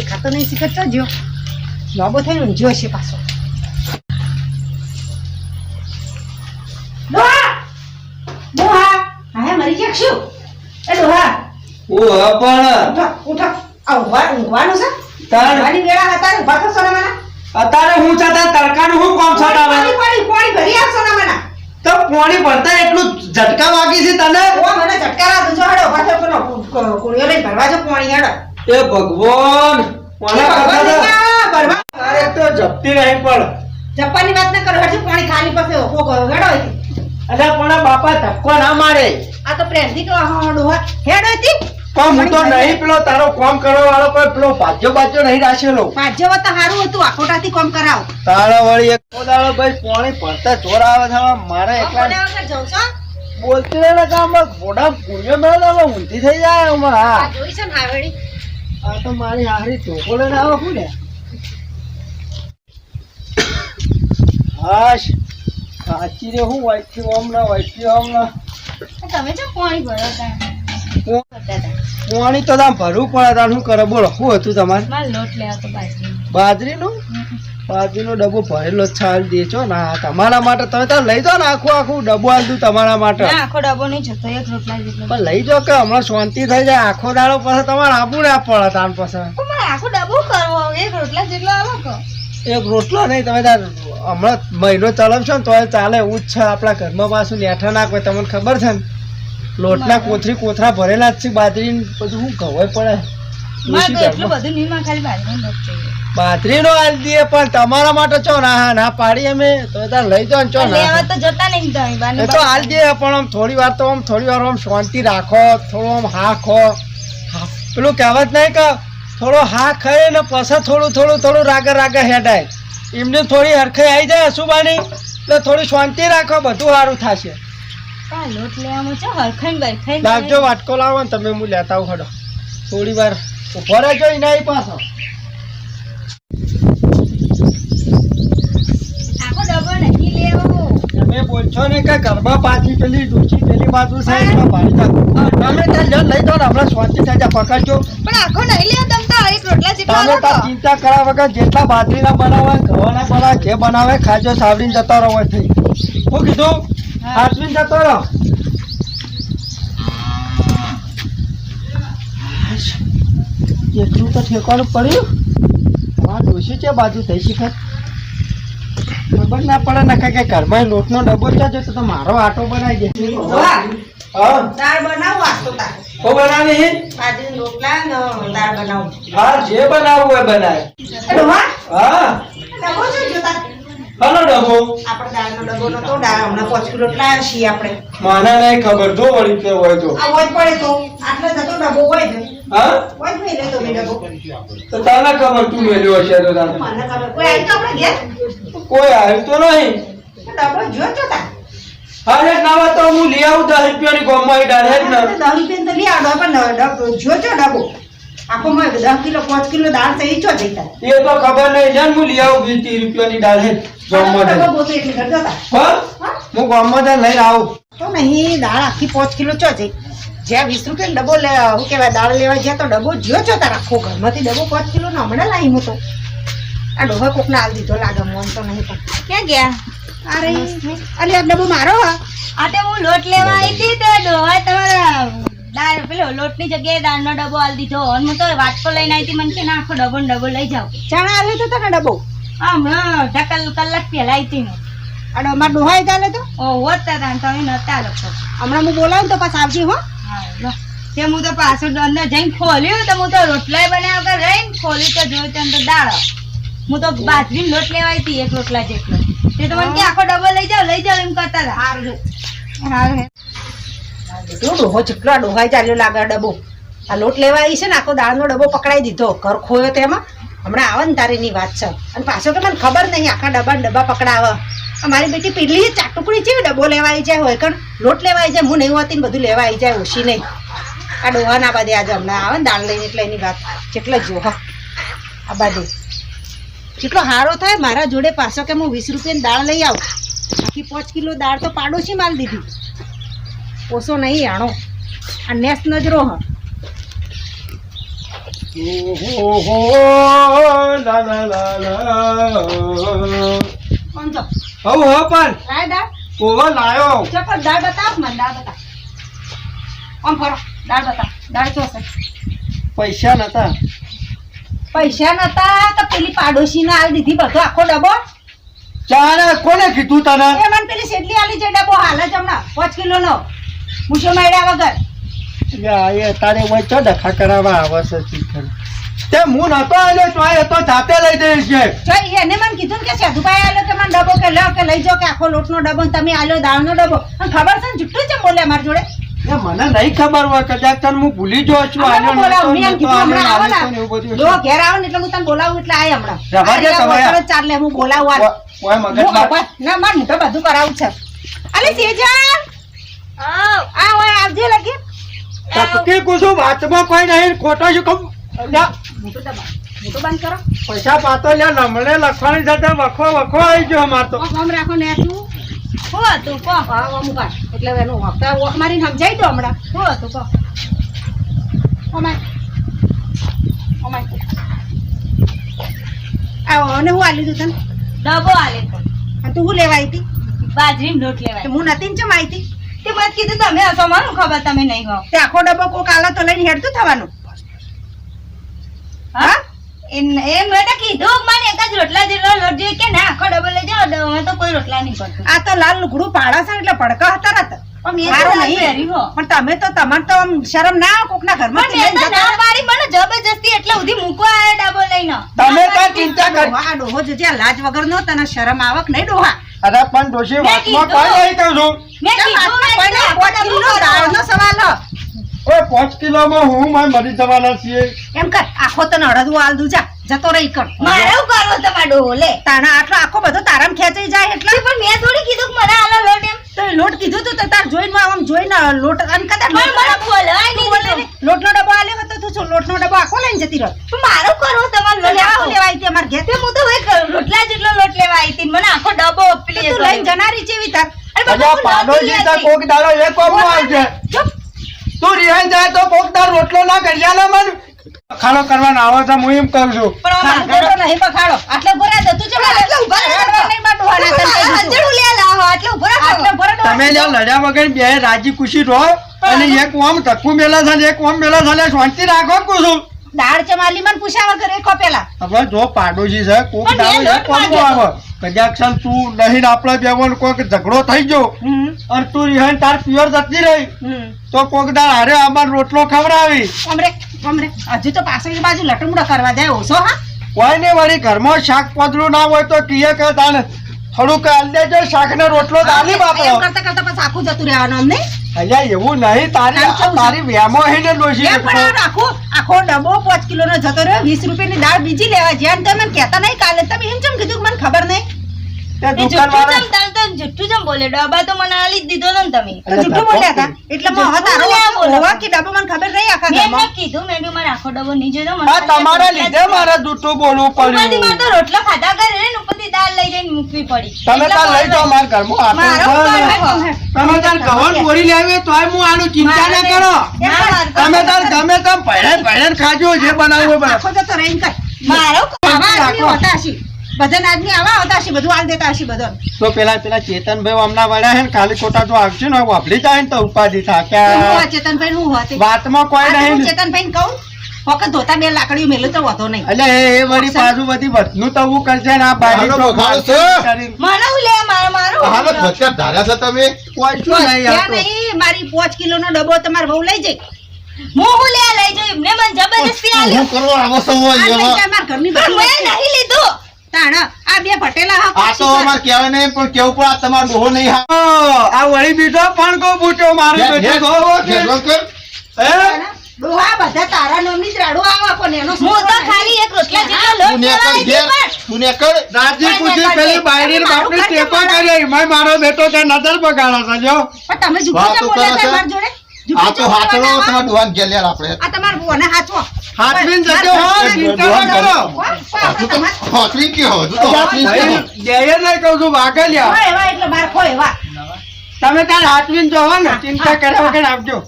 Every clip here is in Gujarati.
દેખાતો નહીં શીખતો જો લોબો થઈને ઊંઝ્યો છે પાછો. પણ! ભરતા એટલું ઝટકા વાગી છે તને? મને ઝટકા લાગુ છો હડો ઊભા થો લઈને ભરવા જો પાણી હેડો. એ ભગવાન કોના કરતા અરે તો જપતી નહીં પણ. જપવાની વાત ન કરો હજી પાણી ખાલી પાસે ઓકો હેડો અહીંથી. અલ્યા પણ બાપા ધક્કો ના મારે. આ તો પ્રેમથી કહો હા હેડો હતી પણ હું તો નહીં પેલો તારો કોમ કરવા વાળો કોઈ પેલો ભાજ્યો બાજ્યો નહીં રાખેલો પાછો તો સારું હતું આખોટાથી કોમ કરાવ. તારા વળી એક દાડો ભાઈ પાણી પડતા ચોર આવે છે મારે એકલા જાઉં છો બોલતી રહે ને કે આમાં ઘોડા પૂર્યો મેળો ઊંધી થઈ જાય આમાં જોઈશ હા જોઈ છે ને હાવેડી આ તો મારી હારી ચોકો લઈને આવો હું ને હાશ સાચી રે હું વાઈથી ઓમ ના વાઈથી ઓમ ના તમે જો પાણી ભરો હું- પાણી તો તામ ભરવું પડે તાર શું કરે? બોલો શું હતું તમારે? માર લોટ લેવા તો બાજરી બાજરીનું? બાજરીનો ડબ્બો ભરેલો છાલ દે છો ના તમારા માટે તમે ત્યાં લઈ જાઓ ને આખું આખું ડબ્બો આલ દઉં તમારા માટે. આખો ડબ્બો નહીં જતો એક રોટલા પણ લઈ જાઓ કે હમણાં શાંતિ થઈ જાય આખો દાડો પછી તમારે આપવું ના પડે તાર પછી. આખો ડબ્બો કરવો એક રોટલા જેટલો આવો કો એક રોટલો નહીં તમે તાર હમણાં મહિનો ચલાવશો ને તો ચાલે એવું જ છે આપણા ઘરમાં પાછું નેઠા ના કોઈ તમને ખબર છે ને? લોટના કોથરી કોથરા ભરેલા જ છે બાજરી બધું શું ખવાય પડે? મારે નો હાલ દઈએ પણ તમારા માટે ચો ના ના પાડી અમે તો તાર લઈ જો ચો ના. તો જતા નહીં તો હાલ દે પણ આમ થોડી વાર તો આમ થોડી વાર આમ શાંતિ રાખો થોડું આમ હા. ખો પેલું કહેવત નહીં કે થોડો હા ખાય ને પછી થોડું થોડું થોડું રાગા રાગા હેડાય. એમને થોડી હરખાઈ આવી જાય અશુભાની એટલે થોડી શાંતિ રાખો બધું સારું થશે. લોટ લેવામાં છો હરખાઈ બરખાઈ લાવજો વાટકો લાવો ને તમે હું લેતા આવું હડો. થોડી વાર ઊભો રહેજો એના ઈ પાછો તમે બોલશો ને કે ઘરમાં પાછી પેલી ડૂચી પેલી બાજુ સાઈડમાં ભારી તમે ત્યાં જઈને લઈ જાઓ ને હમણાં શાંતિ થઈ જાય પકડજો. પણ આખો નહીં લેવો તમ તો એક રોટલા જેટલો તમે. ચિંતા કર્યા વગર જેટલા બાજરીના બનાવે ઘઉંના બનાવે જે બનાવે ખાજો સાવડીને જતો રહો થઈ શું કીધું? હા. જતો રહો. એટલું તો ઠેકાણું પડ્યું. મારા ડોસી છે બાજુ થઈ શકે. ખબર ના પડે ને કે ઘરમાં લોટનો ડબ્બો છે જશે તો મારો આટો બનાવી દે. દાળ બનાવો બનાવી રોટલા ને દાળ બનાવો. હા જે બનાવવું હોય બનાવે હા. ડબ્બો છે જોતા? હલો ડબ્બો? આપણે દાળનો ડબ્બો નતો દાળ હમણાં પાંચ કિલો લાયા છીએ આપણે. મને નહીં ખબર જો વળી કે હોય તો. આ હોય પડે તો. આટલો જતો ડબ્બો હોય તો તને ખબર તું મેલ્યો હશે તો કોઈ તો કોઈ આવ્યું તો નહીં. અરે ના તો હું લઈ આવું દસ રૂપિયાની ગોમાં ડાયરેક્ટ ને. દસ રૂપિયા તો લઈ આવડો પણ ડબ્બો જો જો આખો માં દસ કિલો પાંચ કિલો દાળ તો ઈ ચો જઈતા એ તો ખબર નહીં. જાન હું લઈ આવું વીસ ત્રીસ રૂપિયાની ડાયરેક્ટ ગોમાં ડબ્બો જઈને. બોતો એટલી હા? હા? હું ગોમાં જઈને લઈને આવું. તો નહીં દાળ આખી પાંચ કિલો ચો જઈ જ્યાં વીસ રૂપિયા ડબ્બો લે શું કહેવાય દાળ લેવા જ્યાં તો ડબ્બો જ્યો છો તાર આખો ઘરમાંથી ડબ્બો પાંચ કિલો નો હમણાં લાવી હું તો. આ ડોહા કોકને આલ દીધો લાગે મોન તો નહીં પણ. ક્યાં ગયા? અરે અરે આ ડબ્બો મારો હા. આ તો હું લોટ લેવા આવી હતી તો ડોહા તમારા દાળ પેલો લોટની જગ્યાએ દાળનો ડબ્બો આલ દીધો. અને હું તો વાટકો લઈને આવી હતી મને કે ના આખો ડબ્બો ને ડબ્બો લઈ જાવ ચણા આવ્યો તો તને ડબ્બો? આ હમણાં અડધા કલ- કલાક પહેલા આવી હતી મેં આ ડો મારા ચાલે તો? ઓ હતા તમે નતા લોકો. હમણાં હું બોલાવું તો પાછા આવજે હો. હા હું તો પાછું અંદર જઈને ખોલ્યું તો હું તો રોટલા બનાવ્યા વગર રહીને ખોલ્યું તો જોયું તો અંદર દાળ. હું તો બાજરી લોટ લેવાય હતી એક રોટલા જેટલો. તે તો મને કે આખો ડબ્બો લઈ જાઓ લઈ જાઓ એમ કરતા હતા. સારું હા જો ડોહો ચીકલો આ ચાલ્યો લાગે આ ડબ્બો. આ લોટ લેવા આવી છે ને આખો દાળનો ડબ્બો પકડાઈ દીધો. ઘર ખોયો તેમાં. હમણાં આવે ને તારીની વાત છે. અને પાછો તો મને ખબર નહીં આખા ડબ્બા ને ડબ્બા પકડાવે. આ મારી બેટી પીલી ચાટુકડી છે ડબ્બો લેવા આવી જાય હોય કણ? લોટ લેવા આવી જાય હું નહીં હોતી ને બધું લેવા આવી જાય ઓછી નહીં. આ ડોહા ના બાદે આજે હમણાં આવે ને દાળ લઈને એટલે એની વાત કેટલો જો આ બાજુ. જેટલો સારો થાય મારા જોડે પાછો કે હું વીસ રૂપિયાની દાળ લઈ આવું. આખી પાંચ કિલો દાળ તો પાડોશી માલ દીધી. ઓછો નહીં આણો. આ નેસ નજરો હ. ઓહો લા લા લા લા. કોણ છો હવ હવ પણ. લાય દા ઓહો લાયો ચપર દાળ બતાવ મને દાળ બતાવ. આમ ફરો દાળ બતાવ. દાળ ચો છે પૈસા નતા. પૈસા નતા તો પેલી પાડોશી ને આલ દીધી બધો આખો ડબો ચારે કોને કીધું તને? એ મને પેલી શેટલી આલી છે ડબો હાલે જ હમણાં પાંચ કિલોનો. મૂછો માર્યા વગર. યા, એ તારે વચ્ચે ડખા કરાવવા આવે છે શીખર તે હું નતો આવ્યો તો એ તો જાતે લઈ જઈશ છે એને મને કીધું ને કે સેધુભાઈ આલ્યો કે મને ડબ્બો કે લો કે લઈ જાઓ કે આખો લોટનો ડબ્બો તમે આલ્યો દાળનો ડબ્બો. અને ખબર છે ને જુઠ્ઠું છે બોલે મારી જોડે? મને નહીં ખબર હોય કદાચ તને હું ભૂલી જો છું આલ્યો જો ઘેર આવો ને એટલે હું તને બોલાવું એટલે આય હમણાં. ચાલે હું બોલાવું હું ના- માર મોઢે બધું કરાવું છે. અલે સેજાન આ હોય આવજે લગી. તકતી કુસુમ હાથમાં કોઈ નહીં ખોટો શું કમ મોટું બંધ કરો. પૈસા પાતો લે લમણે લખવાની સાથે વખો વખો આવી ગયો અમાર તો. ઓફ રાખો ને તું શું? હતું કહો હા અમુક એટલે એનું હપ્તા ઓફ મારીને સમજાઈ દો હમણાં. શું હતું કહો ઓમાય. ઓમાય. આ અને હું આલી દીધું તને? ડબો આલે તો. અને તું હું લેવા આવી હતી? બાજરીનો લોટ લેવાય. હું નથી ને ચમ આવી હતી? તે મને કીધું તમે હશો ખબર તમે નહીં હો. તે આખો ડબ્બો કોક આલા તો લઈને હેડતું થવાનું. હા? એમ એમ મેં તો કીધું મને એક જ રોટલા જેટલો લોટ જોઈએ કે ના આખો ડબલ લઈ જાઓ તો કોઈ રોટલા નહીં પડતું. આ તો લાલ લુગડું પાડા છે એટલે પડકા હતા રત પણ મેં તો મારો ના નહીં. પહેર્યું હો. પણ તમે તો તમારે તો આમ શરમ ના આવે કોકના ઘરમાં મને જબરજસ્તી એટલે સુધી મૂકવા ડબો લઈને. તમે ચિંતા કરો આ ડોહો જો જ્યાં લાજ વગર નો તને શરમ આવક નહીં ડોહા? અરે પણ ડોશી વાતમાં કોઈ નહીં કહું છું મેં કીધું સવાલ હ. ઓય પાંચ કિલોમાં હું માર મરી જવાના છીએ. એમ કર આખો તને અડધું આલ દઉં જા જતો રહી કર મારે એવું કરવો તમારે ડોલે તાણા આટલો આખો બધો તારામ ખેંચાઈ જાય એટલે? પણ મેં થોડી કીધું કે મને આલો લોટ એમ. તો લોટ કીધું તું તાર જોઈને આમ જોઈને લોટ અન કદા મને મને બોલવાય તું નહીં. લોટનો ડબ્બો આલ્યો હતો તું શું લોટનો ડબ્બો આખો લઈને જતી રહો તો મારો કરવો તમારે લોટ લેવા આવી હતી અમાર ઘેર? તે હું તો હવે રોટલા જેટલો લોટ લેવા આવી હતી. મને આખો ડબ્બો પેલી તું લઈને જનારી જેવી તાર. અરે તો લેતી. કોક દાડો એક કોમ આવશે ચૂપ. તું રિહાઈ જાય તો કોક તાર રોટલો ના ઘડિયાળે મન. ખાડો કરવાનો આવે છે હું એમ કહું છું. પણ નહીં આટલે તું ચમ આટલે નહીં લે લાવો, આટલે આટલે તમે લ્યા લડ્યા વગર બે રાજી ખુશી રહો અને એક ઓમ ધક્કું મેલા થાય એક ઓમ મેલા થાય શાંતિ રાખો કુસુમ દાળ ચમાલી મને પૂછ્યા વગર એ કોપેલા હવે જો પાડોશી છે કોક દાળ એક લોટ કોમો આવે કદાચ ચાલ તું નહીં આપણે બેવન કોક ઝઘડો થઈ ગયો. અને તું રિહાઈ તાર પ્યોર જતી રહી. તો કોક દાળ હારે આમાં રોટલો ખવડાવી. અમરે અમરે હજુ તો પાછળની બાજુ લટમડો કરવા જાય ઓછો હા? કોઈ ને વળી ઘરમાં શાક પોતરું ના હોય તો કીએ કે તાને થોડુંક આલ દેજો શાક ને રોટલો દાલી બાપડો. કરતા કરતા પછી આખું જતું રહેવાનું અમને. અલ્યા એવું નહીં તારી? તારી વેમો હે ને ડોશી આખો આખો ડબ્બો પાંચ કિલો નો જતો રહ્યો વીસ રૂપિયાની દાળ બીજી લેવા જ્યાં તમે કહેતા નહીં કાલે. તમે એમ ચમ કીધું મને ખબર નહીં? ને તમારા લીધે મારા જૂઠું બોલવું પડ્યું. રોટલો ખાધા કરે ને ઉપરથી દાળ લઈ મૂકવી પડી. તમે તાર લઈ જાઓ માર ઘર છે ને. તમે તાર ગવન બોરી લેવી તોય હું આનું ચિંતા ના કરો. તમે તાર ગમે તેમ ભેળે ભેળે ખાજો જે બનાવવું હોય તો રહીને કર. મારો આવા આદમી રાખો. હોતા હશે. બધા આદમી આવા હોતા હશે બધું આલ દેતા હશે બધો તો પેલા પેલા ચેતનભાઈ હમણાં વળ્યા છે ને ખાલી ખોટા જો આવશે ને વાપરી જાય ને તો ઉપાધિ થાય ચેતનભાઈ હું હોતે? વાતમાં કોઈ નહીં ચેતનભાઈ કહું. વખત ધોતા બે લાકડીઓ મેલું તો વધો નહીં. એટલે એ એ વળી પાછું બધી વધનું તો હું કરશે ને આ બારી તો. કરીને લે મારો મારો હાલો ભટકા ધારા છે તમે? કોઈ શું નહીં મારી પાંચ કિલો નો ડબ્બો તમાર બહુ લઈ જઈ હું હું લે લઈ જઈ એમને મને જબરજસ્તી આલ્યો. હું કરવા આવો છો મારા ઘરની બધી મેં નહીં લીધું. તાણા આ બે ભટેલા હા આ તો અમાર કહેવાય નહીં પણ કેવું પણ આ તમારો ડોહો નહીં હા. આ વળી બીજો પણ કો બૂટો મારો બેઠો હો કે. હે? ડોહા બધા તારા નામની જ આવા કોને એનો હું તો ખાલી એક રોટલા જેટલો લોટ તું ને લેવા કર આવી ઘેર. હતી પણ તું ને રાજી ખુશી પેલી બાયડી બાપની ટેકો કર્યો એમાંય મારો બેટો ત્યાં નજર બગાડે છે જો પણ તમે બોલ્યા કરે હતા છે? મારા જોડે? આ તો હાથડો તમારા આવા? ડોહાને ઘેર લેર આપણે. આ તમારા ભુવાને હાચવો હાથવીન જજો હો ચિંતા ના કરો. હજુ તો હોતરી ગયો હજુ તો હોતરી જ ભાઈ, નહીં કહું છું વાઘલિયા. ખો એવા એટલે બાર ખો એવા. તમે તાર હાથવીન જોવો ને ચિંતા કર્યા વગર આપજો.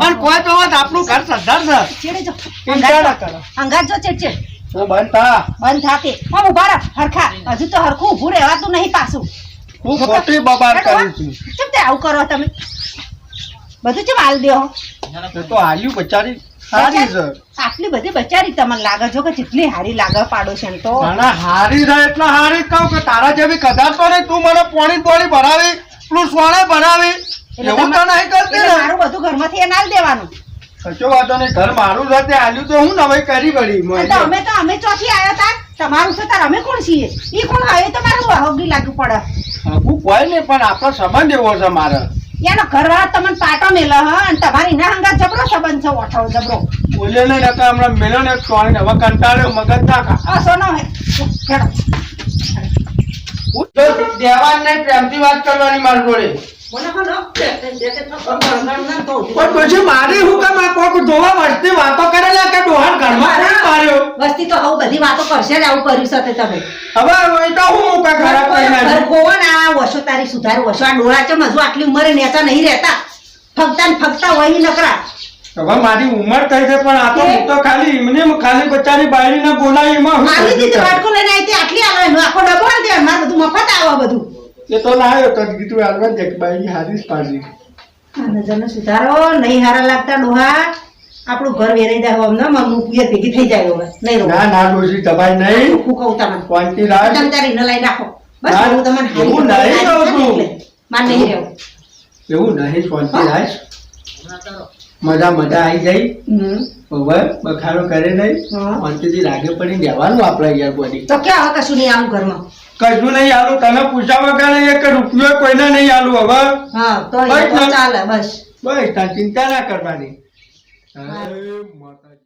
પણ કોઈ તો વાત આપણું ઘર સદ્ધર છે. ચિંતા ના કરો. અંગાત જો ચેડ ચેડ બંધ થા. બંધ થાકે. આમ ઊભા રહો હરખા. હજુ તો હરખું ઊભું રહેવાતું નહીં પાછું. હું ખોટી બબાલ કરું છું. ચમ તે આવું કરો તમે? બધું ચમ હાલ દેહો એ તો હાલ્યું બચારી. સારી છે. આટલી બધી બચારી તમને લાગે જો કે જેટલી હારી લાગે પાડોશી તો. મને હારી રહે એટલે હારી કહું કે તારા જેવી કદાચ પડે તું મને પોણી પોણી ભરાવી. પેલું સોણે ભરાવી એવું તો નહીં કરતી ને. મારું બધું ઘરમાંથી એને દેવાનું. કશો વાતો નહીં. ઘર મારું છે આલ્યું તો હું નવાઈ કરી વળી. તો અમે તો અમે ચોથી આવ્યા તા તમારું છે તાર અમે કોણ છીએ? એ કોણ આવે? તો મારું હગી લાગુ પડે. હું કોઈ નહીં પણ આપણો સંબંધ એવો છે મારે. એનો ઘરવાળા તમને પાટો મેલો હ અને તમારી ના હંગા જબરો સંબંધ છે ઓઠો જબરો. બોલે ને નકા હમણાં મેલો ને સોણી હવે કંટાળ્યો મગજ ના ખા આ સોનો હે. દેવાન નહીં પ્રેમથી વાત કરવાની મારી જોડે. પણ પછી મારી હું કામ આ કોક વસ્તી કરેલા કે ઘરમાં કોણ માર્યો? વસ્તી તો હવે બધી વાતો કરશે જ આવું કર્યું છે તમે. હવે એ તો હું મુકા ખરાબ કરી ઘર નાખ્યું. ને તારી સુધાર વસો આ ડોળા ચમ હજુ આટલી ઉંમરે નેતા નહીં રહેતા. ફગતા ને ફગતા હોય નકરા. હવે મારી ઉંમર થઈ છે પણ આ તો હું તો ખાલી એમને ખાલી બચારી બાયડીને બોલાવી એમાં હું આવી દીધી વાટકો લઈને આવી આટલી આવે આખો ડબો દે મારે બધું મફત આવે બધું. એ તો લાવ્યો તો કીધું હાલવા દે કે બાયડી હારી જ પાડી. નજરનો સુધારો નહીં હારા લાગતા ડોહા. આપણું ઘર વેરાઈ જાય અમને મમ્મી પૂજા ભેગી થઈ જાય હવે નહીં ના ના ડોસી દબાઈ નહીં. હું કહું તમને. શાંતિ રાખ. તમે તારી ન લઈ રાખો બસ હું તમને હું એવું નહીં રહું છું. એટલે. નહીં રહેવું. એવું નહીં શાંતિ રાખ. મજા મજા આવી જાય. બરોબર હવે બખાડો કરે નહીં. અંતથી લાગે પડી દેવાનું આપણે યાર બોડી. તો ક્યાં હવે કશું નહીં આવું ઘરમાં? કશું નહીં આલું તને પૂછા વગર એક રૂપિયો કોઈને નહીં આલું હવે. હા તો. ચાલે બસ. બસ ચિંતા ના કરવાની.